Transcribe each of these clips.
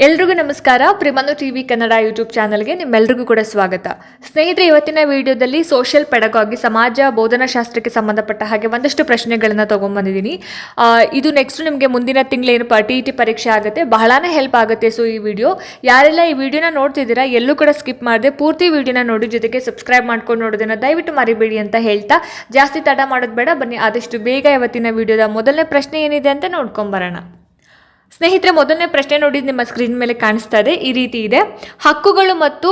ಎಲ್ರಿಗೂ ನಮಸ್ಕಾರ. ಪ್ರಿಮನು TV Kannada YouTube ಚಾನಲ್ಗೆ ನಿಮ್ಮೆಲ್ರಿಗೂ ಕೂಡ ಸ್ವಾಗತ. ಸ್ನೇಹಿತರೆ ಇವತ್ತಿನ ವಿಡಿಯೋದಲ್ಲಿ ಸೋಷಿಯಲ್ ಪೆಡಗಾಗಿ ಸಮಾಜ ಬೋಧನಾಶಾಸ್ತ್ರಕ್ಕೆ ಸಂಬಂಧಪಟ್ಟ ಹಾಗೆ ಒಂದಷ್ಟು ಪ್ರಶ್ನೆಗಳನ್ನು ತೊಗೊಂಬಂದಿದ್ದೀನಿ. ಆ, ಇದು ನೆಕ್ಸ್ಟ್ ನಿಮಗೆ ಮುಂದಿನ ತಿಂಗಳೇನಪ್ಪ ಟಿ ಟಿ ಪರೀಕ್ಷೆ ಆಗುತ್ತೆ. ಬಹಳಾನೇ ಹೆಲ್ಪ್ ಆಗುತ್ತೆ ಸೊ ಈ ವಿಡಿಯೋ. ಯಾರೆಲ್ಲ ಈ ವಿಡಿಯೋನ ನೋಡ್ತಿದ್ದೀರಾ ಎಲ್ಲೂ ಕೂಡ ಸ್ಕಿಪ್ ಮಾಡದೆ. ಪೂರ್ತಿ ವಿಡಿಯೋನ ನೋಡಿ ಜೊತೆಗೆ ಸಬ್ಸ್ಕ್ರೈಬ್ ಮಾಡ್ಕೊಂಡು ನೋಡೋದನ್ನು ದಯವಿಟ್ಟು ಮರಿಬೇಡಿ ಅಂತ ಹೇಳ್ತಾ. ಜಾಸ್ತಿ ತಡ ಮಾಡೋದು ಬೇಡ. ಬನ್ನಿ ಆದಷ್ಟು ಬೇಗ ಇವತ್ತಿನ ವಿಡಿಯೋದ ಮೊದಲನೇ ಪ್ರಶ್ನೆ ಏನಿದೆ ಅಂತ ನೋಡ್ಕೊಂಬರೋಣ ಸ್ನೇಹಿತರೆ, ಮೊದಲನೇ ಪ್ರಶ್ನೆ ನೋಡಿ, ನಿಮ್ಮ ಸ್ಕ್ರೀನ್ ಮೇಲೆ ಕಾಣಿಸ್ತಾ ಇದೆ, ಈ ರೀತಿ ಇದೆ. ಹಕ್ಕುಗಳು ಮತ್ತು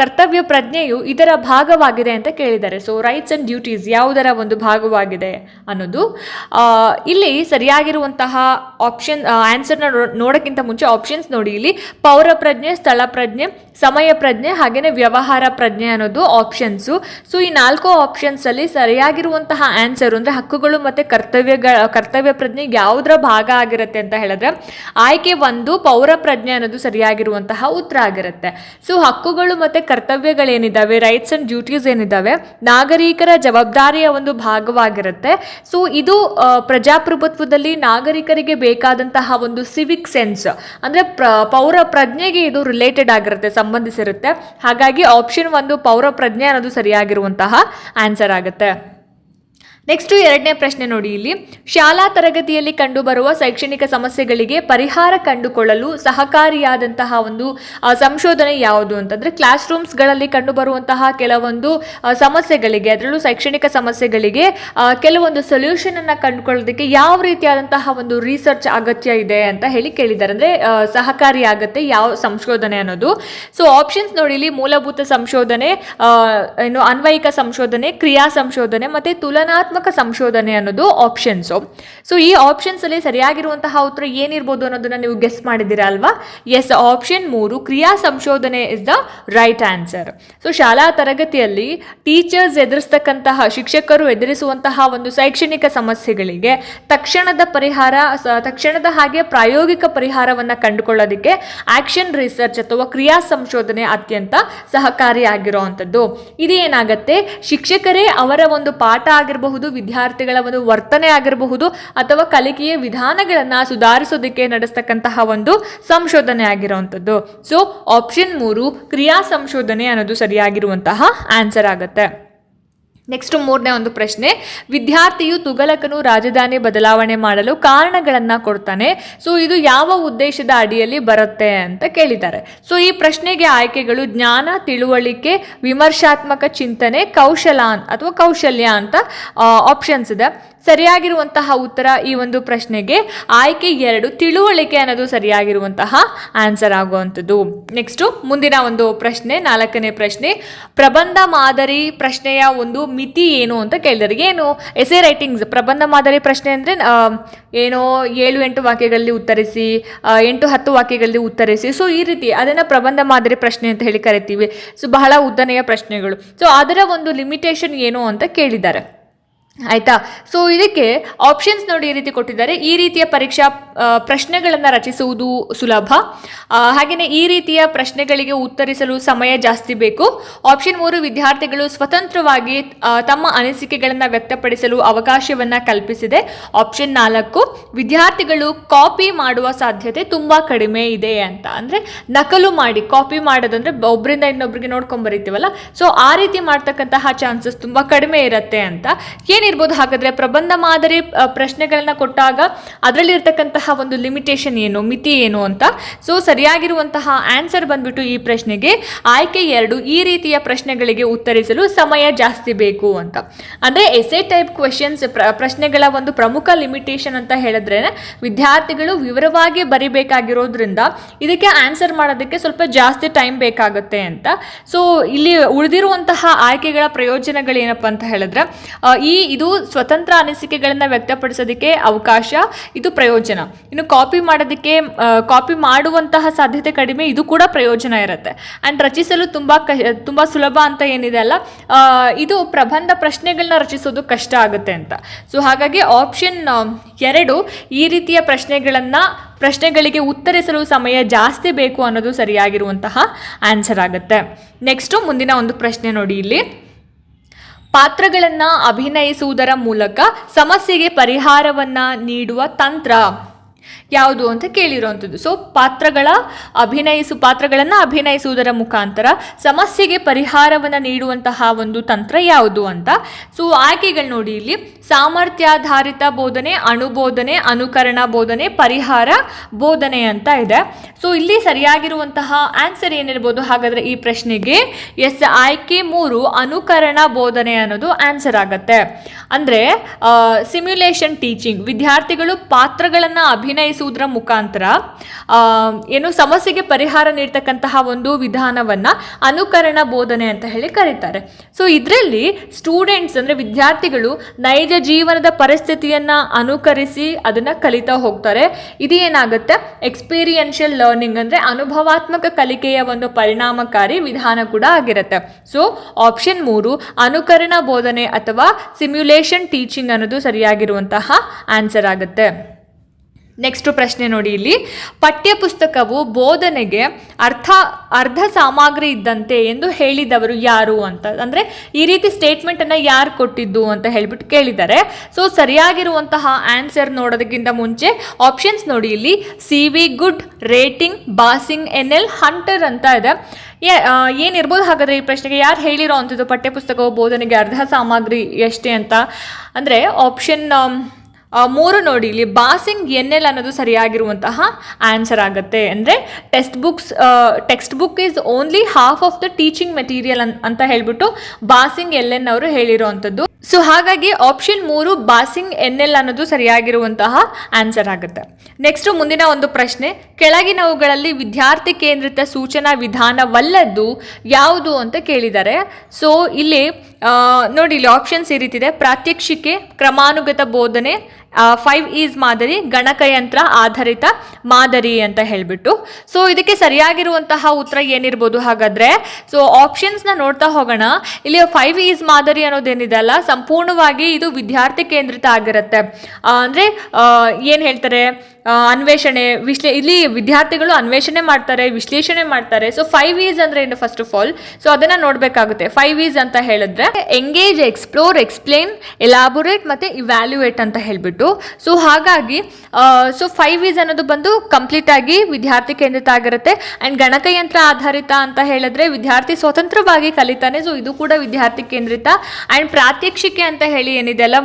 ಕರ್ತವ್ಯ ಪ್ರಜ್ಞೆಯು ಇದರ ಭಾಗವಾಗಿದೆ ಅಂತ ಕೇಳಿದ್ದಾರೆ. ಸೊ ರೈಟ್ಸ್ ಅಂಡ್ ಡ್ಯೂಟೀಸ್ ಯಾವುದರ ಒಂದು ಭಾಗವಾಗಿದೆ ಅನ್ನೋದು. ಇಲ್ಲಿ ಸರಿಯಾಗಿರುವಂತಹ ಆಪ್ಷನ್ ಆನ್ಸರ್ನ ನೋಡೋಕ್ಕಿಂತ ಮುಂಚೆ ಆಪ್ಷನ್ಸ್ ನೋಡಿ. ಇಲ್ಲಿ ಪೌರ ಪ್ರಜ್ಞೆ, ಸ್ಥಳ ಪ್ರಜ್ಞೆ, ಸಮಯ ಪ್ರಜ್ಞೆ ಹಾಗೆಯೇ ವ್ಯವಹಾರ ಪ್ರಜ್ಞೆ ಅನ್ನೋದು ಆಪ್ಷನ್ಸು ಸೊ ಈ ನಾಲ್ಕು ಆಪ್ಷನ್ಸಲ್ಲಿ ಸರಿಯಾಗಿರುವಂತಹ ಆನ್ಸರ್ ಅಂದರೆ ಹಕ್ಕುಗಳು ಮತ್ತು ಕರ್ತವ್ಯಗಳ, ಕರ್ತವ್ಯ ಪ್ರಜ್ಞೆ ಯಾವುದರ ಭಾಗ ಆಗಿರುತ್ತೆ ಅಂತ ಹೇಳಿದ್ರೆ ಆಯ್ಕೆ ಒಂದು ಪೌರ ಪ್ರಜ್ಞೆ ಅನ್ನೋದು ಸರಿಯಾಗಿರುವಂತಹ ಉತ್ತರ ಆಗಿರುತ್ತೆ. ಸೊ ಹಕ್ಕುಗಳು ಮತ್ತು ಕರ್ತವ್ಯಗಳೇನಿದ್ದಾವೆ ರೈಟ್ಸ್ ಆ್ಯಂಡ್ ಡ್ಯೂಟೀಸ್ ಏನಿದ್ದಾವೆ ನಾಗರಿಕರ ಜವಾಬ್ದಾರಿಯ ಒಂದು ಭಾಗವಾಗಿರುತ್ತೆ. ಸೊ ಇದು ಪ್ರಜಾಪ್ರಭುತ್ವದಲ್ಲಿ ನಾಗರಿಕರಿಗೆ ಬೇಕಾದಂತಹ ಒಂದು ಸಿವಿಕ್ ಸೆನ್ಸ್ ಅಂದರೆ ಪ್ರ, ಪೌರ ಪ್ರಜ್ಞೆಗೆ ಇದು ರಿಲೇಟೆಡ್ ಆಗಿರುತ್ತೆ, ಸಂಬಂಧಿಸಿರುತ್ತೆ. ಹಾಗಾಗಿ ಆಪ್ಷನ್ ಒಂದು ಪೌರ ಪ್ರಜ್ಞೆ ಅನ್ನೋದು ಸರಿಯಾಗಿರುವಂತಹ ಆನ್ಸರ್ ಆಗುತ್ತೆ. ನೆಕ್ಸ್ಟ್ ಎರಡನೇ ಪ್ರಶ್ನೆ ನೋಡಿ ಇಲ್ಲಿ. ಶಾಲಾ ತರಗತಿಯಲ್ಲಿ ಕಂಡುಬರುವ ಶೈಕ್ಷಣಿಕ ಸಮಸ್ಯೆಗಳಿಗೆ ಪರಿಹಾರ ಕಂಡುಕೊಳ್ಳಲು ಸಹಕಾರಿಯಾದಂತಹ ಒಂದು ಸಂಶೋಧನೆ ಯಾವುದು ಅಂತಂದ್ರೆ ಕ್ಲಾಸ್ ರೂಮ್ಸ್ಗಳಲ್ಲಿ ಕಂಡುಬರುವಂತಹ ಕೆಲವೊಂದು ಸಮಸ್ಯೆಗಳಿಗೆ, ಅದರಲ್ಲೂ ಶೈಕ್ಷಣಿಕ ಸಮಸ್ಯೆಗಳಿಗೆ ಕೆಲವೊಂದು ಸೊಲ್ಯೂಷನ್ ಅನ್ನ ಕಂಡುಕೊಳ್ಳೋದಕ್ಕೆ ಯಾವ ರೀತಿಯಾದಂತಹ ಒಂದು ರಿಸರ್ಚ್ ಅಗತ್ಯ ಇದೆ ಅಂತ ಹೇಳಿ ಕೇಳಿದ್ದಾರೆ. ಅಂದ್ರೆ ಸಹಕಾರಿ ಆಗತ್ತೆ ಯಾವ ಸಂಶೋಧನೆ ಅನ್ನೋದು. ಸೊ ಆಪ್ಷನ್ಸ್ ನೋಡಿ ಇಲ್ಲಿ. ಮೂಲಭೂತ ಸಂಶೋಧನೆ ಏನು ಅನ್ವಯಿಕ ಸಂಶೋಧನೆ, ಕ್ರಿಯಾ ಸಂಶೋಧನೆ, ಮತ್ತೆ ತುಲನಾತ್ಮಕ ಸಂಶೋಧನೆ ಅನ್ನೋದು ಆಪ್ಷನ್ಸು ಸೊ ಈ ಆಪ್ಷನ್ಸ್ ಅಲ್ಲಿ ಸರಿಯಾಗಿರುವಂತಹ ಉತ್ತರ ಏನಿರ್ಬೋದು ಅನ್ನೋದನ್ನ ನೀವು ಗೆಸ್ ಮಾಡಿದ್ದೀರಾ ಅಲ್ವಾ? ಎಸ್ ಆಪ್ಷನ್ ಮೂರು, ಕ್ರಿಯಾ ಸಂಶೋಧನೆ is the right answer so ಶಾಲಾ ತರಗತಿಯಲ್ಲಿ ಟೀಚರ್ಸ್ ಎದುರಿಸ್ತಕ್ಕಂತಹ, ಶಿಕ್ಷಕರು ಎದುರಿಸುವಂತಹ ಒಂದು ಶೈಕ್ಷಣಿಕ ಸಮಸ್ಯೆಗಳಿಗೆ ತಕ್ಷಣದ ಪರಿಹಾರ ತಕ್ಷಣದ ಹಾಗೆ ಪ್ರಾಯೋಗಿಕ ಪರಿಹಾರವನ್ನ ಕಂಡುಕೊಳ್ಳೋದಕ್ಕೆ ಆಕ್ಷನ್ ರಿಸರ್ಚ್ ಅಥವಾ ಕ್ರಿಯಾ ಸಂಶೋಧನೆ ಅತ್ಯಂತ ಸಹಕಾರಿಯಾಗಿರುವಂಥದ್ದು. ಇದು ಏನಾಗತ್ತೆ? ಶಿಕ್ಷಕರೇ ಅವರ ಒಂದು ಪಾಠ ಆಗಿರಬಹುದು ವಿದ್ಯಾರ್ಥಿಗಳ ಒಂದು ವರ್ತನೆ ಆಗಿರಬಹುದು ಅಥವಾ ಕಲಿಕೆಯ ವಿಧಾನಗಳನ್ನ ಸುಧಾರಿಸೋದಕ್ಕೆ ನಡೆಸ್ತಕ್ಕಂತಹ ಒಂದು ಸಂಶೋಧನೆ ಆಗಿರುವಂಥದ್ದು. ಸೊ ಆಪ್ಷನ್ ಮೂರು, ಕ್ರಿಯಾ ಸಂಶೋಧನೆ ಅನ್ನೋದು ಸರಿಯಾಗಿರುವಂತಹ ಆನ್ಸರ್ ಆಗುತ್ತೆ. ನೆಕ್ಸ್ಟ್ ಮೂರನೇ ಒಂದು ಪ್ರಶ್ನೆ, ವಿದ್ಯಾರ್ಥಿಯು ತುಗಲಕನು ರಾಜಧಾನಿ ಬದಲಾವಣೆ ಮಾಡಲು ಕಾರಣಗಳನ್ನು ಕೊಡ್ತಾನೆ. ಸೊ ಇದು ಯಾವ ಉದ್ದೇಶದ ಅಡಿಯಲ್ಲಿ ಬರುತ್ತೆ ಅಂತ ಕೇಳಿದ್ದಾರೆ. ಸೊ ಈ ಪ್ರಶ್ನೆಗೆ ಆಯ್ಕೆಗಳು ಜ್ಞಾನ, ತಿಳುವಳಿಕೆ, ವಿಮರ್ಶಾತ್ಮಕ ಚಿಂತನೆ, ಕೌಶಲ ಅಥವಾ ಕೌಶಲ್ಯ ಅಂತ ಆಪ್ಷನ್ಸ್ ಇದೆ. ಸರಿಯಾಗಿರುವಂತಹ ಉತ್ತರ ಈ ಒಂದು ಪ್ರಶ್ನೆಗೆ ಆಯ್ಕೆ ಎರಡು, ತಿಳುವಳಿಕೆ ಅನ್ನೋದು ಸರಿಯಾಗಿರುವಂತಹ ಆನ್ಸರ್ ಆಗುವಂಥದ್ದು. ನೆಕ್ಸ್ಟು ಮುಂದಿನ ಒಂದು ಪ್ರಶ್ನೆ, ನಾಲ್ಕನೇ ಪ್ರಶ್ನೆ, ಪ್ರಬಂಧ ಮಾದರಿ ಪ್ರಶ್ನೆಯ ಒಂದು ಮಿತಿ ಏನು ಅಂತ ಕೇಳಿದರೆ ಏನು ಎಸೆ ರೈಟಿಂಗ್ಸ್ ಪ್ರಬಂಧ ಮಾದರಿ ಪ್ರಶ್ನೆ ಅಂದರೆ ಏನೋ ಏಳು, ಎಂಟು ವಾಕ್ಯಗಳಲ್ಲಿ ಉತ್ತರಿಸಿ ಎಂಟು, ಹತ್ತು ವಾಕ್ಯಗಳಲ್ಲಿ ಉತ್ತರಿಸಿ ಸೊ ಈ ರೀತಿ ಅದನ್ನು ಪ್ರಬಂಧ ಮಾದರಿ ಪ್ರಶ್ನೆ ಅಂತ ಹೇಳಿ ಕರಿತೀವಿ. ಸೊ ಬಹಳ ಉದ್ದನೆಯ ಪ್ರಶ್ನೆಗಳು. ಸೊ ಅದರ ಒಂದು ಲಿಮಿಟೇಷನ್ ಏನು ಅಂತ ಕೇಳಿದ್ದಾರೆ. ಆಯ್ತಾ? ಸೊ ಇದಕ್ಕೆ ಆಪ್ಷನ್ಸ್ ನೋಡಿ ಈ ರೀತಿ ಕೊಟ್ಟಿದ್ದಾರೆ. ಈ ರೀತಿಯ ಪರೀಕ್ಷಾ ಪ್ರಶ್ನೆಗಳನ್ನು ರಚಿಸುವುದು ಸುಲಭ. ಹಾಗೆಯೇ ಈ ರೀತಿಯ ಪ್ರಶ್ನೆಗಳಿಗೆ ಉತ್ತರಿಸಲು ಸಮಯ ಜಾಸ್ತಿ ಬೇಕು. ಆಪ್ಷನ್ ಮೂರು, ವಿದ್ಯಾರ್ಥಿಗಳು ಸ್ವತಂತ್ರವಾಗಿ ತಮ್ಮ ಅನಿಸಿಕೆಗಳನ್ನು ವ್ಯಕ್ತಪಡಿಸಲು ಅವಕಾಶವನ್ನು ಕಲ್ಪಿಸಿದೆ. ಆಪ್ಷನ್ ನಾಲ್ಕು, ವಿದ್ಯಾರ್ಥಿಗಳು ಕಾಪಿ ಮಾಡುವ ಸಾಧ್ಯತೆ ತುಂಬ ಕಡಿಮೆ ಇದೆ ಅಂತ. ಅಂದರೆ ನಕಲು ಮಾಡಿ ಕಾಪಿ ಮಾಡೋದಂದ್ರೆ ಒಬ್ಬರಿಂದ ಇನ್ನೊಬ್ರಿಗೆ ನೋಡ್ಕೊಂಡ್ ಬರೀತೀವಲ್ಲ? ಸೊ ಆ ರೀತಿ ಮಾಡ್ತಕ್ಕಂತಹ ಚಾನ್ಸಸ್ ತುಂಬ ಕಡಿಮೆ ಇರುತ್ತೆ ಅಂತ. ಏನಿರ್ಬೋದು ಹಾಗಾದ್ರೆ ಪ್ರಬಂಧ ಮಾದರಿ ಪ್ರಶ್ನೆಗಳನ್ನ ಕೊಟ್ಟಾಗ ಅದರಲ್ಲಿರ್ತಕ್ಕಂತಹ ಒಂದು ಲಿಮಿಟೇಷನ್ ಏನು, ಮಿತಿ ಏನು ಅಂತ. ಸೊ ಸರಿಯಾಗಿರುವಂತಹ ಆನ್ಸರ್ ಬಂದ್ಬಿಟ್ಟು ಈ ಪ್ರಶ್ನೆಗೆ ಆಯ್ಕೆ ಎರಡು, ಈ ರೀತಿಯ ಪ್ರಶ್ನೆಗಳಿಗೆ ಉತ್ತರಿಸಲು ಸಮಯ ಜಾಸ್ತಿ ಬೇಕು ಅಂತ. ಅಂದ್ರೆ ಎಸೆ ಟೈಪ್ ಕ್ವೆಶನ್ಸ್ ಪ್ರಶ್ನೆಗಳ ಒಂದು ಪ್ರಮುಖ ಲಿಮಿಟೇಷನ್ ಅಂತ ಹೇಳಿದ್ರೆ ವಿದ್ಯಾರ್ಥಿಗಳು ವಿವರವಾಗಿ ಬರಿಬೇಕಾಗಿರೋದ್ರಿಂದ ಇದಕ್ಕೆ ಆನ್ಸರ್ ಮಾಡೋದಕ್ಕೆ ಸ್ವಲ್ಪ ಜಾಸ್ತಿ ಟೈಮ್ ಬೇಕಾಗುತ್ತೆ ಅಂತ. ಸೊ ಇಲ್ಲಿ ಉಳಿದಿರುವಂತಹ ಆಯ್ಕೆಗಳ ಪ್ರಯೋಜನಗಳೇನಪ್ಪ ಅಂತ ಹೇಳಿದ್ರೆ ಈ ಇದು ಸ್ವತಂತ್ರ ಅನಿಸಿಕೆಗಳನ್ನು ವ್ಯಕ್ತಪಡಿಸೋದಕ್ಕೆ ಅವಕಾಶ, ಇದು ಪ್ರಯೋಜನ. ಇನ್ನು ಕಾಪಿ ಮಾಡೋದಕ್ಕೆ ಕಾಪಿ ಮಾಡುವಂತಹ ಸಾಧ್ಯತೆ ಕಡಿಮೆ, ಇದು ಕೂಡ ಪ್ರಯೋಜನ ಇರುತ್ತೆ. ಆ್ಯಂಡ್ ರಚಿಸಲು ತುಂಬ ಕ, ತುಂಬ ಸುಲಭ ಅಂತ ಏನಿದೆ ಅಲ್ಲ ಇದು ಪ್ರಬಂಧ ಪ್ರಶ್ನೆಗಳನ್ನ ರಚಿಸೋದು ಕಷ್ಟ ಆಗುತ್ತೆ ಅಂತ. ಸೊ ಹಾಗಾಗಿ ಆಪ್ಷನ್ ಎರಡು, ಈ ರೀತಿಯ ಪ್ರಶ್ನೆಗಳನ್ನು, ಪ್ರಶ್ನೆಗಳಿಗೆ ಉತ್ತರಿಸಲು ಸಮಯ ಜಾಸ್ತಿ ಬೇಕು ಅನ್ನೋದು ಸರಿಯಾಗಿರುವಂತಹ ಆನ್ಸರ್ ಆಗುತ್ತೆ. ನೆಕ್ಸ್ಟು ಮುಂದಿನ ಒಂದು ಪ್ರಶ್ನೆ ನೋಡಿ ಇಲ್ಲಿ. ಪಾತ್ರಗಳನ್ನು ಅಭಿನಯಿಸುವುದರ ಮೂಲಕ ಸಮಸ್ಯೆಗೆ ಪರಿಹಾರವನ್ನ ನೀಡುವ ತಂತ್ರ. ಯಾವುದು ಅಂತ ಕೇಳಿರುವಂಥದ್ದು. ಸೊ ಪಾತ್ರಗಳ ಅಭಿನಯಿಸು, ಪಾತ್ರಗಳನ್ನು ಅಭಿನಯಿಸುವುದರ ಮುಖಾಂತರ ಸಮಸ್ಯೆಗೆ ಪರಿಹಾರವನ್ನು ನೀಡುವಂತಹ ಒಂದು ತಂತ್ರ ಯಾವುದು ಅಂತ. ಸೊ ಆಯ್ಕೆಗಳು ನೋಡಿ ಇಲ್ಲಿ. ಸಾಮರ್ಥ್ಯಾಧಾರಿತ ಬೋಧನೆ, ಅಣುಬೋಧನೆ, ಅನುಕರಣ ಬೋಧನೆ, ಪರಿಹಾರ ಬೋಧನೆ ಅಂತ ಇದೆ. ಸೊ ಇಲ್ಲಿ ಸರಿಯಾಗಿರುವಂತಹ ಆನ್ಸರ್ ಏನಿರ್ಬೋದು? ಹಾಗಾದರೆ ಈ ಪ್ರಶ್ನೆಗೆ ಎಸ್, ಆಯ್ಕೆ ಮೂರು, ಅನುಕರಣ ಬೋಧನೆ ಅನ್ನೋದು ಆನ್ಸರ್ ಆಗತ್ತೆ. ಅಂದರೆ ಸಿಮ್ಯುಲೇಷನ್ ಟೀಚಿಂಗ್ ವಿದ್ಯಾರ್ಥಿಗಳು ಪಾತ್ರಗಳನ್ನು ಅಭಿನಯಿಸುವುದರ ಮುಖಾಂತರ ಏನು ಸಮಸ್ಯೆಗೆ ಪರಿಹಾರ ನೀಡ್ತಕ್ಕಂತಹ ಒಂದು ವಿಧಾನವನ್ನು ಅನುಕರಣ ಬೋಧನೆ ಅಂತ ಹೇಳಿ ಕರೀತಾರೆ. ಸೊ ಇದರಲ್ಲಿ ಸ್ಟೂಡೆಂಟ್ಸ್ ಅಂದರೆ ವಿದ್ಯಾರ್ಥಿಗಳು ನೈಜ ಜೀವನದ ಪರಿಸ್ಥಿತಿಯನ್ನು ಅನುಕರಿಸಿ ಅದನ್ನು ಕಲಿತಾ ಹೋಗ್ತಾರೆ. ಇದು ಏನಾಗುತ್ತೆ? ಎಕ್ಸ್ಪೀರಿಯನ್ಷಿಯಲ್ ಲರ್ನಿಂಗ್ ಅಂದರೆ ಅನುಭವಾತ್ಮಕ ಕಲಿಕೆಯ ಒಂದು ಪರಿಣಾಮಕಾರಿ ವಿಧಾನ ಕೂಡ ಆಗಿರುತ್ತೆ. ಸೊ ಆಪ್ಷನ್ ಮೂರು, ಅನುಕರಣ ಬೋಧನೆ ಅಥವಾ ಸಿಮ್ಯುಲೇಷನ್ ಟೀಚಿಂಗ್ ಅನ್ನೋದು ಸರಿಯಾಗಿರುವಂತಹ ಆನ್ಸರ್ ಆಗುತ್ತೆ. ನೆಕ್ಸ್ಟ್ ಪ್ರಶ್ನೆ ನೋಡಿ ಇಲ್ಲಿ. ಪಠ್ಯಪುಸ್ತಕವು ಬೋಧನೆಗೆ ಅರ್ಥ, ಅರ್ಧ ಸಾಮಗ್ರಿ ಇದ್ದಂತೆ ಎಂದು ಹೇಳಿದವರು ಯಾರು ಅಂತ. ಅಂದರೆ ಈ ರೀತಿ ಸ್ಟೇಟ್ಮೆಂಟನ್ನು ಯಾರು ಕೊಟ್ಟಿದ್ದು ಅಂತ ಹೇಳ್ಬಿಟ್ಟು ಕೇಳಿದ್ದಾರೆ. ಸೊ ಸರಿಯಾಗಿರುವಂತಹ ಆನ್ಸರ್ ನೋಡೋದಕ್ಕಿಂತ ಮುಂಚೆ ಆಪ್ಷನ್ಸ್ ನೋಡಿ ಇಲ್ಲಿ. C V Good rating Bossing N L Hunter ಅಂತ ಇದೆ. ಏನಿರ್ಬೋದು ಹಾಗಾದ್ರೆ ಈ ಪ್ರಶ್ನೆಗೆ ಯಾರು ಹೇಳಿರೋ ಅಂಥದ್ದು ಪಠ್ಯಪುಸ್ತಕವು ಬೋಧನೆಗೆ ಅರ್ಧ ಸಾಮಗ್ರಿ ಎಷ್ಟೇ ಅಂತ. ಅಂದರೆ ಆಪ್ಷನ್ ಮೂರು ನೋಡಿ, ಇಲ್ಲಿ ಬಾಸಿಂಗ್ ಎನ್ ಎಲ್ ಅನ್ನೋದು ಸರಿಯಾಗಿರುವಂತಹ ಆನ್ಸರ್ ಆಗುತ್ತೆ. ಅಂದರೆ textbooks text book is only half of the teaching material ಅಂತ ಹೇಳ್ಬಿಟ್ಟು ಬಾಸಿಂಗ್ ಎಲ್ ಎನ್ ಅವರು ಹೇಳಿರುವಂಥದ್ದು ಸೊ, ಹಾಗಾಗಿ ಆಪ್ಷನ್ ಮೂರು ಬಾಸಿಂಗ್ ಎನ್ ಎಲ್ ಅನ್ನೋದು ಸರಿಯಾಗಿರುವಂತಹ ಆನ್ಸರ್ ಆಗುತ್ತೆ. ನೆಕ್ಸ್ಟ್ ಮುಂದಿನ ಒಂದು ಪ್ರಶ್ನೆ, ಕೆಳಗಿನವುಗಳಲ್ಲಿ ವಿದ್ಯಾರ್ಥಿ ಕೇಂದ್ರಿತ ಸೂಚನಾ ವಿಧಾನವಲ್ಲದ್ದು ಯಾವುದು ಅಂತ ಕೇಳಿದ್ದಾರೆ ಸೊ, ಇಲ್ಲಿ ನೋಡಿ, ಇಲ್ಲಿ ಆಪ್ಷನ್ಸ್ ಈ ರೀತಿದೆ. ಪ್ರಾತ್ಯಕ್ಷಿಕೆ, ಕ್ರಮಾನುಗತ ಬೋಧನೆ ಫೈವ್ ಈಸ್ ಮಾದರಿ, ಗಣಕಯಂತ್ರ ಆಧಾರಿತ ಮಾದರಿ ಅಂತ ಹೇಳಿಬಿಟ್ಟು. ಸೊ ಇದಕ್ಕೆ ಸರಿಯಾಗಿರುವಂತಹ ಉತ್ತರ ಏನಿರ್ಬೋದು ಹಾಗಾದ್ರೆ? ಸೊ ಆಪ್ಷನ್ಸ್ನ ನೋಡ್ತಾ ಹೋಗೋಣ. ಇಲ್ಲಿ ಫೈವ್ ಈಸ್ ಮಾದರಿ ಅನ್ನೋದೇನಿದೆ ಅಲ್ಲ, ಸಂಪೂರ್ಣವಾಗಿ ಇದು ವಿದ್ಯಾರ್ಥಿ ಕೇಂದ್ರಿತ ಆಗಿರುತ್ತೆ. ಅಂದರೆ ಏನು ಹೇಳ್ತಾರೆ? ಅನ್ವೇಷಣೆ, ವಿಶ್ಲೇ, ಇಲ್ಲಿ ವಿದ್ಯಾರ್ಥಿಗಳು ಅನ್ವೇಷಣೆ ಮಾಡ್ತಾರೆ, ವಿಶ್ಲೇಷಣೆ ಮಾಡ್ತಾರೆ. ಸೊ ಫೈವ್ ಈಸ್ ಅಂದ್ರೆ ಏನು ಫಸ್ಟ್ ಆಫ್ ಆಲ್ ಸೊ ಅದನ್ನ ನೋಡ್ಬೇಕಾಗುತ್ತೆ. ಫೈವ್ ಈಸ್ ಅಂತ ಹೇಳಿದ್ರೆ ಎಂಗೇಜ್ ಎಕ್ಸ್ಪ್ಲೋರ್ ಎಕ್ಸ್ಪ್ಲೇನ್ ಎಲಾಬೊರೇಟ್ ಮತ್ತೆ ಇವ್ಯಾಲ್ಯೂಯೇಟ್ ಅಂತ ಹೇಳಿಬಿಟ್ಟು. ಸೊ ಹಾಗಾಗಿ ಸೊ ಫೈವ್ ಈಸ್ ಅನ್ನೋದು ಬಂದು ಕಂಪ್ಲೀಟ್ ಆಗಿ ವಿದ್ಯಾರ್ಥಿ ಕೇಂದ್ರಿತ ಆಗಿರುತ್ತೆ. ಅಂಡ್ ಗಣಕಯಂತ್ರ ಆಧಾರಿತ ಅಂತ ಹೇಳಿದ್ರೆ, ವಿದ್ಯಾರ್ಥಿ ಸ್ವತಂತ್ರವಾಗಿ ಕಲಿತಾನೆ. ಸೊ ಇದು ಕೂಡ ವಿದ್ಯಾರ್ಥಿ ಕೇಂದ್ರಿತ. ಅಂಡ್ ಪ್ರಾತ್ಯಕ್ಷಿಕೆ ಅಂತ ಹೇಳಿ ಏನಿದೆ ಅಲ್ಲ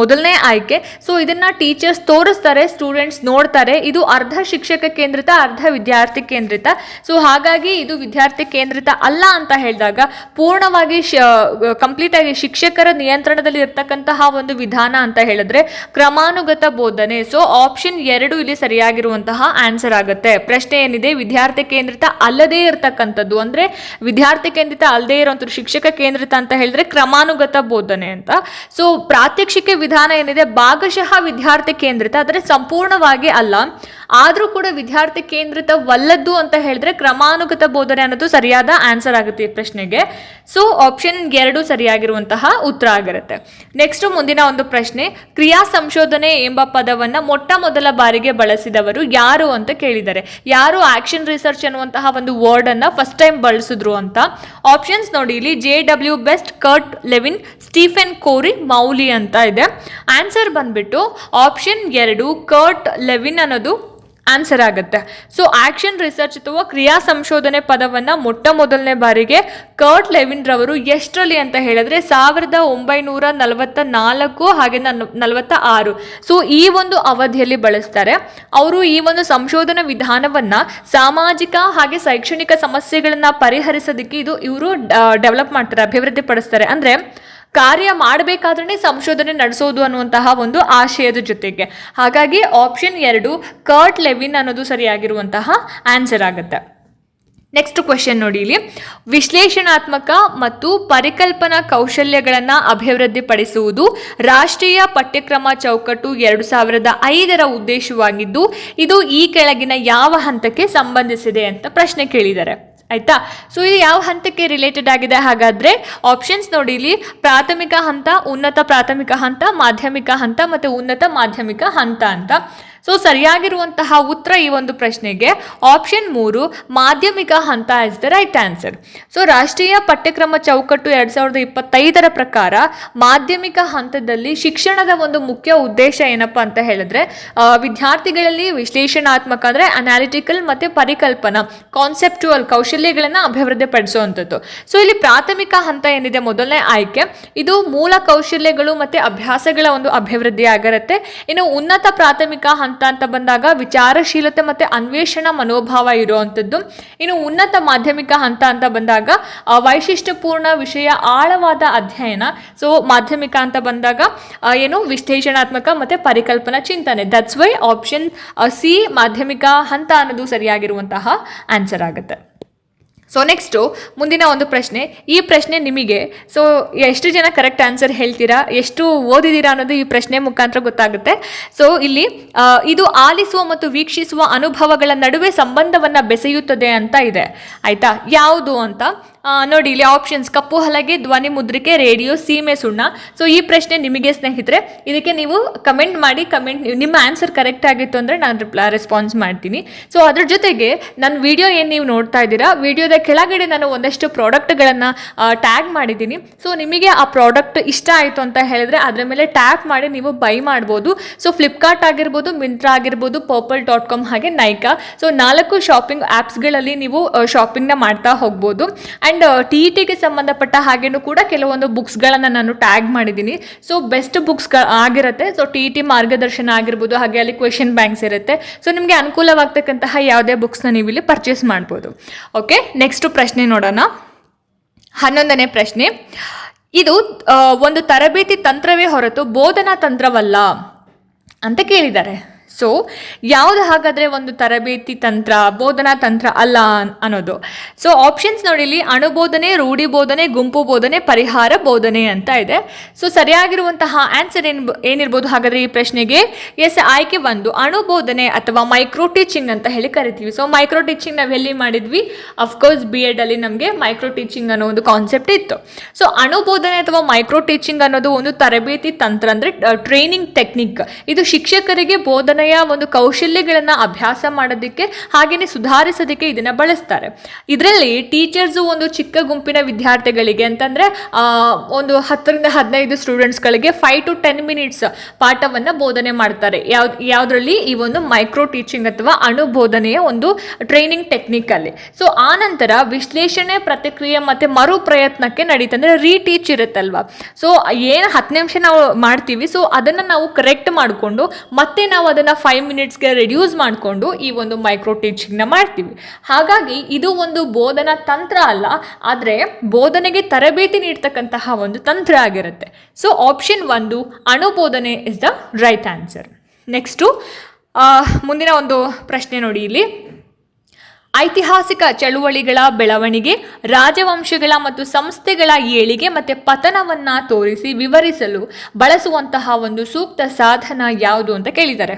ಮೊದಲನೇ ಆಯ್ಕೆ. ಸೊ ಇದನ್ನ ಟೀಚರ್ಸ್ ತೋರಿಸ್ತಾರೆ ಸ್ಟೂಡೆಂಟ್ಸ್ ನೋಡ್ತಾರೆ, ಇದು ಅರ್ಧ ಶಿಕ್ಷಕ ಕೇಂದ್ರಿತ, ಅರ್ಧ ವಿದ್ಯಾರ್ಥಿ ಕೇಂದ್ರಿತ. ಸೊ ಹಾಗಾಗಿ ಇದು ವಿದ್ಯಾರ್ಥಿ ಕೇಂದ್ರಿತ ಅಲ್ಲ ಅಂತ ಹೇಳಿದಾಗ ಪೂರ್ಣವಾಗಿ ಕಂಪ್ಲೀಟ್ ಆಗಿ ಶಿಕ್ಷಕರ ನಿಯಂತ್ರಣದಲ್ಲಿ ಇರ್ತಕ್ಕಂತಹ ಒಂದು ವಿಧಾನ ಅಂತ ಹೇಳಿದ್ರೆ ಕ್ರಮಾನುಗತ ಬೋಧನೆ. ಸೊ ಆಪ್ಷನ್ ಎರಡು ಇಲ್ಲಿ ಸರಿಯಾಗಿರುವಂತಹ ಆನ್ಸರ್ ಆಗುತ್ತೆ. ಪ್ರಶ್ನೆ ಏನಿದೆ? ವಿದ್ಯಾರ್ಥಿ ಕೇಂದ್ರಿತ ಅಲ್ಲದೇ ಇರತಕ್ಕಂಥದ್ದು ಅಂದ್ರೆ ವಿದ್ಯಾರ್ಥಿ ಕೇಂದ್ರಿತ ಅಲ್ಲದೇ ಇರುವಂತ ಶಿಕ್ಷಕ ಕೇಂದ್ರಿತ ಅಂತ ಹೇಳಿದ್ರೆ ಕ್ರಮಾನುಗತ ಬೋಧನೆ ಅಂತ. ಸೊ ಪ್ರಾತ್ಯಕ್ಷಿಕೆ ವಿಧಾನ ಏನಿದೆ? ಭಾಗಶಃ ವಿದ್ಯಾರ್ಥಿ ಕೇಂದ್ರಿತ ಆದರೆ ಸಂಪೂರ್ಣವಾಗಿ ಅಲ್ಲ ಆದರೂ ಕೂಡ ವಿದ್ಯಾರ್ಥಿ ಕೇಂದ್ರಿತವಲ್ಲದ್ದು ಅಂತ ಹೇಳಿದ್ರೆ ಕ್ರಮಾನುಗತ ಬೋಧನೆ ಅನ್ನೋದು ಸರಿಯಾದ ಆನ್ಸರ್ ಆಗುತ್ತೆ ಈ ಪ್ರಶ್ನೆಗೆ. ಸೊ ಆಪ್ಷನ್ ಎರಡು ಸರಿಯಾಗಿರುವಂತಹ ಉತ್ತರ ಆಗಿರುತ್ತೆ. ನೆಕ್ಸ್ಟ್ ಮುಂದಿನ ಒಂದು ಪ್ರಶ್ನೆ, ಕ್ರಿಯಾ ಸಂಶೋಧನೆ ಎಂಬ ಪದವನ್ನು ಮೊಟ್ಟ ಮೊದಲ ಬಾರಿಗೆ ಬಳಸಿದವರು ಯಾರು ಅಂತ ಕೇಳಿದ್ದಾರೆ ಯಾರು ಆಕ್ಷನ್ ರಿಸರ್ಚ್ ಅನ್ನುವಂತಹ ಒಂದು ವರ್ಡ್ ಅನ್ನ ಫಸ್ಟ್ ಟೈಮ್ ಬಳಸಿದ್ರು ಅಂತ. ಆಪ್ಷನ್ಸ್ ನೋಡಿ, ಇಲ್ಲಿ J W Best Kurt Lewin Stephen Corey Mouly ಅಂತ ಇದೆ. ಆನ್ಸರ್ ಬಂದ್ಬಿಟ್ಟು ಆಪ್ಷನ್ ಎರಡು ಕರ್ಟ್ ಲೆವಿನ್ ಅನ್ನೋದು ಆನ್ಸರ್ ಆಗುತ್ತೆ. ಸೊ ಆಕ್ಷನ್ ರಿಸರ್ಚ್ ಅಥವಾ ಕ್ರಿಯಾ ಸಂಶೋಧನೆ ಪದವನ್ನ ಮೊಟ್ಟ ಮೊದಲನೇ ಬಾರಿಗೆ ಕರ್ಟ್ ಲೆವಿನ್ ರವರು ಎಷ್ಟರಲ್ಲಿ ಅಂತ ಹೇಳಿದ್ರೆ ಸಾವಿರದ ಒಂಬೈನೂರ ನಲವತ್ತ ನಾಲ್ಕು ಹಾಗೆ ನಲವತ್ತ ಆರು ಸೊ ಈ ಒಂದು ಅವಧಿಯಲ್ಲಿ ಬಳಸ್ತಾರೆ. ಅವರು ಈ ಒಂದು ಸಂಶೋಧನಾ ವಿಧಾನವನ್ನ ಸಾಮಾಜಿಕ ಹಾಗೆ ಶೈಕ್ಷಣಿಕ ಸಮಸ್ಯೆಗಳನ್ನ ಪರಿಹರಿಸೋದಕ್ಕೆ ಇದು ಇವರು ಡೆವಲಪ್ ಮಾಡ್ತಾರೆ ಅಭಿವೃದ್ಧಿ ಪಡಿಸ್ತಾರೆ ಅಂದ್ರೆ ಕಾರ್ಯ ಮಾಡಬೇಕಾದ್ರೆ ಸಂಶೋಧನೆ ನಡೆಸೋದು ಅನ್ನುವಂತಹ ಒಂದು ಆಶಯದ ಜೊತೆಗೆ. ಹಾಗಾಗಿ ಆಪ್ಷನ್ ಎರಡು ಕರ್ಟ್ ಲೆವಿನ್ ಅನ್ನೋದು ಸರಿಯಾಗಿರುವಂತಹ ಆನ್ಸರ್ ಆಗುತ್ತೆ. ನೆಕ್ಸ್ಟ್ ಕ್ವೆಶನ್ ನೋಡಿ ಇಲ್ಲಿ. ವಿಶ್ಲೇಷಣಾತ್ಮಕ ಮತ್ತು ಪರಿಕಲ್ಪನಾ ಕೌಶಲ್ಯಗಳನ್ನು ಅಭಿವೃದ್ಧಿಪಡಿಸುವುದು ರಾಷ್ಟ್ರೀಯ ಪಠ್ಯಕ್ರಮ ಚೌಕಟ್ಟು ಎರಡು ಸಾವಿರದ ಐದರ ಉದ್ದೇಶವಾಗಿದ್ದು, ಇದು ಈ ಕೆಳಗಿನ ಯಾವ ಹಂತಕ್ಕೆ ಸಂಬಂಧಿಸಿದೆ ಅಂತ ಪ್ರಶ್ನೆ ಕೇಳಿದ್ದಾರೆ ಆಯ್ತಾ? ಸೊ ಇದು ಯಾವ ಹಂತಕ್ಕೆ ರಿಲೇಟೆಡ್ ಆಗಿದೆ? ಹಾಗಾದ್ರೆ ಆಪ್ಷನ್ಸ್ ನೋಡಿ ಇಲ್ಲಿ. ಪ್ರಾಥಮಿಕ ಹಂತ, ಉನ್ನತ ಪ್ರಾಥಮಿಕ ಹಂತ, ಮಾಧ್ಯಮಿಕ ಹಂತ ಮತ್ತು ಉನ್ನತ ಮಾಧ್ಯಮಿಕ ಹಂತ ಅಂತ. ಸೊ ಸರಿಯಾಗಿರುವಂತಹ ಉತ್ತರ ಈ ಒಂದು ಪ್ರಶ್ನೆಗೆ. ಆಪ್ಷನ್ ಮೂರು, ಮಾಧ್ಯಮಿಕ ಹಂತ is the right answer so ರಾಷ್ಟ್ರೀಯ ಪಠ್ಯಕ್ರಮ ಚೌಕಟ್ಟು ಎರಡು ಸಾವಿರದ ಇಪ್ಪತ್ತೈದರ ಪ್ರಕಾರ ಮಾಧ್ಯಮಿಕ ಹಂತದಲ್ಲಿ ಶಿಕ್ಷಣದ ಒಂದು ಮುಖ್ಯ ಉದ್ದೇಶ ಏನಪ್ಪ ಅಂತ ಹೇಳಿದ್ರೆ ವಿದ್ಯಾರ್ಥಿಗಳಲ್ಲಿ ವಿಶ್ಲೇಷಣಾತ್ಮಕ ಅಂದರೆ ಅನಾಲಿಟಿಕಲ್ ಮತ್ತೆ ಪರಿಕಲ್ಪನಾ ಕಾನ್ಸೆಪ್ಟುವಲ್ ಅಭಿವೃದ್ಧಿ ಪಡಿಸುವಂಥದ್ದು. ಸೊ ಇಲ್ಲಿ ಪ್ರಾಥಮಿಕ ಹಂತ ಏನಿದೆ ಮೊದಲನೇ ಆಯ್ಕೆ. ಇದು ಮೂಲ ಕೌಶಲ್ಯಗಳು ಮತ್ತೆ ಅಭ್ಯಾಸಗಳ ಒಂದು ಅಭಿವೃದ್ಧಿ ಇನ್ನು ಉನ್ನತ ಪ್ರಾಥಮಿಕ ಹಂತ ಅಂತ ಬಂದಾಗ ವಿಚಾರಶೀಲತೆ ಮತ್ತೆ ಅನ್ವೇಷಣಾ ಮನೋಭಾವ ಇರುವಂಥದ್ದು ಇನ್ನು ಉನ್ನತ ಮಾಧ್ಯಮಿಕ ಹಂತ ಅಂತ ಬಂದಾಗ ವೈಶಿಷ್ಟ್ಯಪೂರ್ಣ ವಿಷಯ ಆಳವಾದ ಅಧ್ಯಯನ. ಸೊ ಮಾಧ್ಯಮಿಕ ಅಂತ ಬಂದಾಗ ಏನು ವಿಶ್ಲೇಷಣಾತ್ಮಕ ಮತ್ತೆ ಪರಿಕಲ್ಪನಾ ಚಿಂತನೆ. ದಟ್ಸ್ ವೈ ಆಪ್ಷನ್ ಸಿ ಮಾಧ್ಯಮಿಕ ಹಂತ ಅನ್ನೋದು ಸರಿಯಾಗಿರುವಂತಹ ಆನ್ಸರ್ ಆಗುತ್ತೆ. ಸೊ ನೆಕ್ಸ್ಟು ಮುಂದಿನ ಒಂದು ಪ್ರಶ್ನೆ. ಈ ಪ್ರಶ್ನೆ ನಿಮಗೆ ಸೊ ಎಷ್ಟು ಜನ ಕರೆಕ್ಟ್ ಆನ್ಸರ್ ಹೇಳ್ತೀರಾ, ಎಷ್ಟು ಓದಿದ್ದೀರಾ ಅನ್ನೋದು ಈ ಪ್ರಶ್ನೆ ಮುಖಾಂತರ ಗೊತ್ತಾಗುತ್ತೆ. ಸೊ ಇಲ್ಲಿ ಇದು ಆಲಿಸುವ ಮತ್ತು ವೀಕ್ಷಿಸುವ ಅನುಭವಗಳ ನಡುವೆ ಸಂಬಂಧವನ್ನು ಬೆಸೆಯುತ್ತದೆ ಅಂತ ಇದೆ. ಆಯಿತಾ? ಯಾವುದು ಅಂತ? ನೋಡಿ, ಇಲ್ಲಿ ಆಪ್ಷನ್ಸ್ ಕಪ್ಪು ಹಲಗೆ, ಧ್ವನಿ ಮುದ್ರಿಕೆ, ರೇಡಿಯೋ, ಸೀಮೆ ಸುಣ್ಣ. ಸೊ ಈ ಪ್ರಶ್ನೆ ನಿಮಗೆ ಸ್ನೇಹಿತರೆ, ಇದಕ್ಕೆ ನೀವು ಕಮೆಂಟ್ ಮಾಡಿ ಕಮೆಂಟ್ ನಿಮ್ಮ ಆನ್ಸರ್ ಕರೆಕ್ಟ್ ಆಗಿತ್ತು ಅಂದರೆ ನಾನು ರಿಪ್ಲೈ ರೆಸ್ಪಾನ್ಸ್ ಮಾಡ್ತೀನಿ. ಸೊ ಅದ್ರ ಜೊತೆಗೆ ನನ್ನ ವಿಡಿಯೋ ಏನು ನೀವು ನೋಡ್ತಾ ಇದ್ದೀರಾ ವಿಡಿಯೋದ ಕೆಳಗಡೆ ನಾನು ಒಂದಷ್ಟು ಪ್ರಾಡಕ್ಟ್ಗಳನ್ನು ಟ್ಯಾಗ್ ಮಾಡಿದ್ದೀನಿ. ಸೊ ನಿಮಗೆ ಆ ಪ್ರಾಡಕ್ಟ್ ಇಷ್ಟ ಆಯಿತು ಅಂತ ಹೇಳಿದ್ರೆ ಅದರ ಮೇಲೆ ಟ್ಯಾಗ್ ಮಾಡಿ ನೀವು ಬೈ ಮಾಡ್ಬೋದು. ಸೊ ಫ್ಲಿಪ್ಕಾರ್ಟ್ ಆಗಿರ್ಬೋದು ಮಿಂತ್ರಾ ಆಗಿರ್ಬೋದು ಪರ್ಪಲ್ ಡಾಟ್ ಕಾಮ್ ಹಾಗೆ ನೈಕಾ ಸೊ ನಾಲ್ಕು ಶಾಪಿಂಗ್ ಆ್ಯಪ್ಸ್ಗಳಲ್ಲಿ ನೀವು ಶಾಪಿಂಗ್ನ ಮಾಡ್ತಾ ಹೋಗ್ಬೋದು. ಆ್ಯಂಡ್ ಟಿ ಇ ಟಿಗೆ ಸಂಬಂಧಪಟ್ಟ ಹಾಗೇನು ಕೂಡ ಕೆಲವೊಂದು ಬುಕ್ಸ್ಗಳನ್ನು ನಾನು ಟ್ಯಾಗ್ ಮಾಡಿದ್ದೀನಿ. ಸೊ ಬೆಸ್ಟ್ ಬುಕ್ಸ್ ಆಗಿರುತ್ತೆ. ಸೊ ಟಿ ಇ ಟಿ ಮಾರ್ಗದರ್ಶನ ಆಗಿರ್ಬೋದು, ಹಾಗೆ ಅಲ್ಲಿ ಕ್ವೆಶನ್ ಬ್ಯಾಂಕ್ಸ್ ಇರುತ್ತೆ. ಸೊ ನಿಮಗೆ ಅನುಕೂಲವಾಗ್ತಕ್ಕಂತಹ ಯಾವುದೇ ಬುಕ್ಸ್ನ ನೀವು ಇಲ್ಲಿ ಪರ್ಚೇಸ್ ಮಾಡ್ಬೋದು. ಓಕೆ ನೆಕ್ಸ್ಟ್ ಪ್ರಶ್ನೆ ನೋಡೋಣ. ಹನ್ನೊಂದನೇ ಪ್ರಶ್ನೆ. ಇದು ಒಂದು ತರಬೇತಿ ತಂತ್ರವೇ ಹೊರತು ಬೋಧನಾ ತಂತ್ರವಲ್ಲ ಅಂತ ಕೇಳಿದ್ದಾರೆ. ಸೊ ಯಾವುದು ಹಾಗಾದರೆ ಒಂದು ತರಬೇತಿ ತಂತ್ರ, ಬೋಧನಾ ತಂತ್ರ ಅಲ್ಲ ಅನ್ನೋದು. ಸೊ ಆಪ್ಷನ್ಸ್ ನೋಡಿ ಅಣುಬೋಧನೆ ರೂಢಿ ಬೋಧನೆ, ಗುಂಪು ಬೋಧನೆ, ಪರಿಹಾರ ಬೋಧನೆ ಅಂತ ಇದೆ. ಸೊ ಸರಿಯಾಗಿರುವಂತಹ ಆನ್ಸರ್ ಏನ್ ಏನಿರ್ಬೋದು ಹಾಗಾದರೆ ಈ ಪ್ರಶ್ನೆಗೆ? ಎಸ್ ಆಯ್ಕೆ ಒಂದು. ಅಣುಬೋಧನೆ ಅಥವಾ ಮೈಕ್ರೋ ಟೀಚಿಂಗ್ ಅಂತ ಹೇಳಿ ಕರಿತೀವಿ. ಸೊ ಮೈಕ್ರೋ ಟೀಚಿಂಗ್ ನಾವು ಎಲ್ಲಿ ಮಾಡಿದ್ವಿ? ಅಫ್ಕೋರ್ಸ್ ಬಿ ಅಲ್ಲಿ ನಮಗೆ ಮೈಕ್ರೋ ಟೀಚಿಂಗ್ ಅನ್ನೋ ಒಂದು ಕಾನ್ಸೆಪ್ಟ್ ಇತ್ತು. ಸೊ ಅಣುಬೋಧನೆ ಅಥವಾ ಮೈಕ್ರೋ ಟೀಚಿಂಗ್ ಅನ್ನೋದು ಒಂದು ತರಬೇತಿ ತಂತ್ರ ಅಂದರೆ ಟ್ರೈನಿಂಗ್ ಟೆಕ್ನಿಕ್ ಇದು ಶಿಕ್ಷಕರಿಗೆ ಬೋಧನೆಯ ಒಂದು ಕೌಶಲ್ಯಗಳನ್ನು ಅಭ್ಯಾಸ ಮಾಡೋದಕ್ಕೆ ಹಾಗೆಯೇ ಸುಧಾರಿಸೋದಕ್ಕೆ ಇದನ್ನು ಬಳಸ್ತಾರೆ. ಇದರಲ್ಲಿ ಟೀಚರ್ಸು ಒಂದು ಚಿಕ್ಕ ಗುಂಪಿನ ವಿದ್ಯಾರ್ಥಿಗಳಿಗೆ ಅಂತಂದರೆ ಒಂದು ಹತ್ತರಿಂದ ಹದಿನೈದು ಸ್ಟೂಡೆಂಟ್ಸ್ಗಳಿಗೆ ಫೈವ್ ಟು ಟೆನ್ ಮಿನಿಟ್ಸ್ ಪಾಠವನ್ನು ಬೋಧನೆ ಮಾಡ್ತಾರೆ. ಯಾವ್ದು, ಯಾವುದರಲ್ಲಿ ಈ ಒಂದು ಮೈಕ್ರೋ ಟೀಚಿಂಗ್ ಅಥವಾ ಅಣು ಬೋಧನೆಯ ಒಂದು ಟ್ರೈನಿಂಗ್ ಟೆಕ್ನಿಕಲ್ಲಿ ಸೊ ಆ ನಂತರ ವಿಶ್ಲೇಷಣೆ ಪ್ರತಿಕ್ರಿಯೆ ಮತ್ತು ಮರು ಪ್ರಯತ್ನಕ್ಕೆ ನಡೀತದೆ ಅಂದರೆ ರೀಟೀಚ್ ಇರುತ್ತಲ್ವಾ. ಸೊ ಏನು ಹತ್ತು ನಿಮಿಷ ನಾವು ಮಾಡ್ತೀವಿ ಸೊ ಅದನ್ನು ನಾವು ಕರೆಕ್ಟ್ ಮಾಡಿಕೊಂಡು ಮತ್ತೆ ನಾವು ಅದನ್ನು ಫೈವ್ ಮಿನಿಟ್ಸ್ಗೆ ರೆಡ್ಯೂಸ್ ಮಾಡಿಕೊಂಡು ಈ ಒಂದು ಮೈಕ್ರೋ ಟೀಚಿಂಗ್ನ ಮಾಡ್ತೀವಿ. ಹಾಗಾಗಿ ಇದು ಒಂದು ಬೋಧನಾ ತಂತ್ರ ಅಲ್ಲ, ಆದರೆ ಬೋಧನೆಗೆ ತರಬೇತಿ ನೀಡ್ತಕ್ಕಂತಹ ಒಂದು ತಂತ್ರ ಆಗಿರುತ್ತೆ. ಸೊ ಆಪ್ಷನ್ ಒಂದು ಅಣುಬೋಧನೆ is the right answer next ಮುಂದಿನ ಒಂದು ಪ್ರಶ್ನೆ ನೋಡಿ ಇಲ್ಲಿ. ಐತಿಹಾಸಿಕ ಚಳುವಳಿಗಳ ಬೆಳವಣಿಗೆ, ರಾಜವಂಶಗಳ ಮತ್ತು ಸಂಸ್ಥೆಗಳ ಏಳಿಗೆ ಮತ್ತು ಪತನವನ್ನು ತೋರಿಸಿ ವಿವರಿಸಲು ಬಳಸುವಂತಹ ಒಂದು ಸೂಕ್ತ ಸಾಧನ ಯಾವುದು ಅಂತ ಕೇಳಿದ್ದಾರೆ.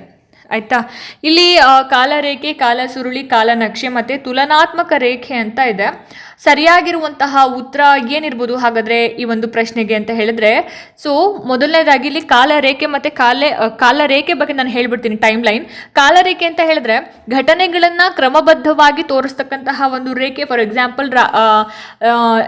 ಆಯ್ತಾ? ಇಲ್ಲಿ ಕಾಲ ಕಾಲರೇಖೆ ಕಾಲ ಸುರುಳಿ ಕಾಲನಕ್ಷೆ ಮತ್ತು ತುಲನಾತ್ಮಕ ರೇಖೆ ಅಂತ ಇದೆ. ಸರಿಯಾಗಿರುವಂತಹ ಉತ್ತರ ಏನಿರ್ಬೋದು ಹಾಗಾದರೆ ಈ ಒಂದು ಪ್ರಶ್ನೆಗೆ ಅಂತ ಹೇಳಿದ್ರೆ? ಸೊ ಮೊದಲನೇದಾಗಿ ಇಲ್ಲಿ ಕಾಲ ರೇಖೆ ಮತ್ತು ಕಾಲೆ ಕಾಲ ರೇಖೆ ಬಗ್ಗೆ ನಾನು ಹೇಳ್ಬಿಡ್ತೀನಿ ಟೈಮ್ ಲೈನ್ ಕಾಲ ರೇಖೆ ಅಂತ ಹೇಳಿದ್ರೆ ಘಟನೆಗಳನ್ನು ಕ್ರಮಬದ್ಧವಾಗಿ ತೋರಿಸ್ತಕ್ಕಂತಹ ಒಂದು ರೇಖೆ. ಫಾರ್ ಎಕ್ಸಾಂಪಲ್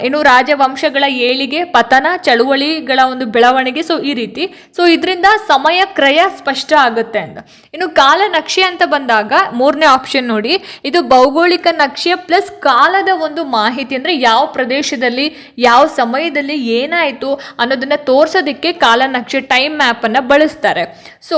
ಏನು ರಾಜವಂಶಗಳ ಏಳಿಗೆ ಪತನ, ಚಳುವಳಿಗಳ ಒಂದು ಬೆಳವಣಿಗೆ ಸೊ ಈ ರೀತಿ. ಸೊ ಇದರಿಂದ ಸಮಯ ಕ್ರಯ ಸ್ಪಷ್ಟ ಆಗುತ್ತೆ ಅಂತ. ಇನ್ನು ಕಾಲ ನಕ್ಷೆ ಅಂತ ಬಂದಾಗ ಮೂರನೇ ಆಪ್ಷನ್ ನೋಡಿ. ಇದು ಭೌಗೋಳಿಕ ನಕ್ಷೆ ಪ್ಲಸ್ ಕಾಲದ ಒಂದು ಮಾಹಿತಿ ಅಂದರೆ ಯಾವ ಪ್ರದೇಶದಲ್ಲಿ, ಯಾವ ಸಮಯದಲ್ಲಿ ಏನಾಯಿತು ಅನ್ನೋದನ್ನ ತೋರಿಸೋದಕ್ಕೆ ಕಾಲನಕ್ಷೆ ಟೈಮ್ ಮ್ಯಾಪನ್ನು ಬಳಸ್ತಾರೆ. ಸೊ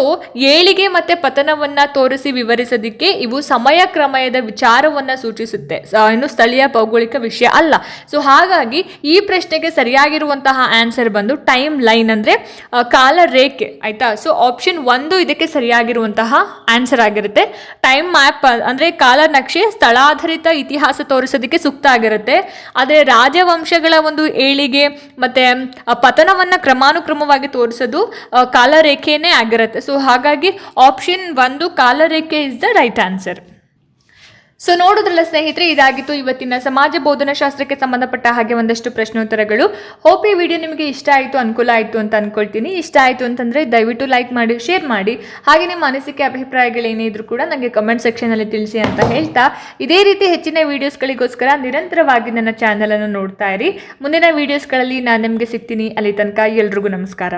ಏಳಿಗೆ ಮತ್ತು ಪತನವನ್ನು ತೋರಿಸಿ ವಿವರಿಸೋದಕ್ಕೆ ಇವು ಸಮಯ ಕ್ರಮಯದ ವಿಚಾರವನ್ನು ಸೂಚಿಸುತ್ತೆ. ಇನ್ನು ಸ್ಥಳೀಯ ಭೌಗೋಳಿಕ ವಿಷಯ ಅಲ್ಲ. ಸೊ ಹಾಗಾಗಿ ಈ ಪ್ರಶ್ನೆಗೆ ಸರಿಯಾಗಿರುವಂತಹ ಆನ್ಸರ್ ಬಂದು ಟೈಮ್ ಲೈನ್ ಅಂದರೆ ಕಾಲ ರೇಖೆ, ಆಯಿತಾ? ಸೊ ಆಪ್ಷನ್ ಒಂದು ಇದಕ್ಕೆ ಸರಿಯಾಗಿರುವಂತಹ ಆನ್ಸರ್ ಆಗಿರುತ್ತೆ. ಟೈಮ್ ಮ್ಯಾಪ್ ಅಂದರೆ ಕಾಲ ನಕ್ಷೆ ಸ್ಥಳಾಧಾರಿತ ಇತಿಹಾಸ ತೋರಿಸೋದಕ್ಕೆ ಸೂಕ್ತ ಆಗಿರುತ್ತೆ. ಆದರೆ ರಾಜವಂಶಗಳ ಒಂದು ಏಳಿಗೆ ಮತ್ತು ಪತನವನ್ನು ಕ್ರಮಾನುಕ್ರಮವಾಗಿ ತೋರಿಸೋದು ಕಾಲರೇಖೆಯೇ ಆಗಿರುತ್ತೆ. ಸೊ ಹಾಗಾಗಿ ಆಪ್ಷನ್ ಒಂದು ಕಾಲರೇಖೆ is the right answer so ನೋಡೋದ್ರಲ್ಲ ಸ್ನೇಹಿತರೆ, ಇದಾಗಿತ್ತು ಇವತ್ತಿನ ಸಮಾಜ ಬೋಧನಾ ಶಾಸ್ತ್ರಕ್ಕೆ ಸಂಬಂಧಪಟ್ಟ ಹಾಗೆ ಒಂದಷ್ಟು ಪ್ರಶ್ನೋತ್ತರಗಳು. ಹೋಪ್ ಈ ವಿಡಿಯೋ ನಿಮಗೆ ಇಷ್ಟ ಆಯಿತು, ಅನುಕೂಲ ಆಯಿತು ಅಂತ ಅನ್ಕೊಳ್ತೀನಿ. ಇಷ್ಟ ಆಯಿತು ಅಂತಂದರೆ ದಯವಿಟ್ಟು ಲೈಕ್ ಮಾಡಿ ಶೇರ್ ಮಾಡಿ. ಹಾಗೆ ನಿಮ್ಮ ಅನಿಸಿಕೆ ಅಭಿಪ್ರಾಯಗಳೇನೇ ಇದ್ರೂ ಕೂಡ ನನಗೆ ಕಮೆಂಟ್ ಸೆಕ್ಷನಲ್ಲಿ ತಿಳಿಸಿ ಅಂತ ಹೇಳ್ತಾ. ಇದೇ ರೀತಿ ಹೆಚ್ಚಿನ ವೀಡಿಯೋಸ್ಗಳಿಗೋಸ್ಕರ ನಿರಂತರವಾಗಿ ನನ್ನ ಚಾನಲನ್ನು ನೋಡ್ತಾ ಇರಿ. ಮುಂದಿನ ವೀಡಿಯೋಸ್ಗಳಲ್ಲಿ ನಾನು ನಿಮಗೆ ಸಿಗ್ತೀನಿ. ಅಲ್ಲಿ ತನಕ ಎಲ್ರಿಗೂ ನಮಸ್ಕಾರ.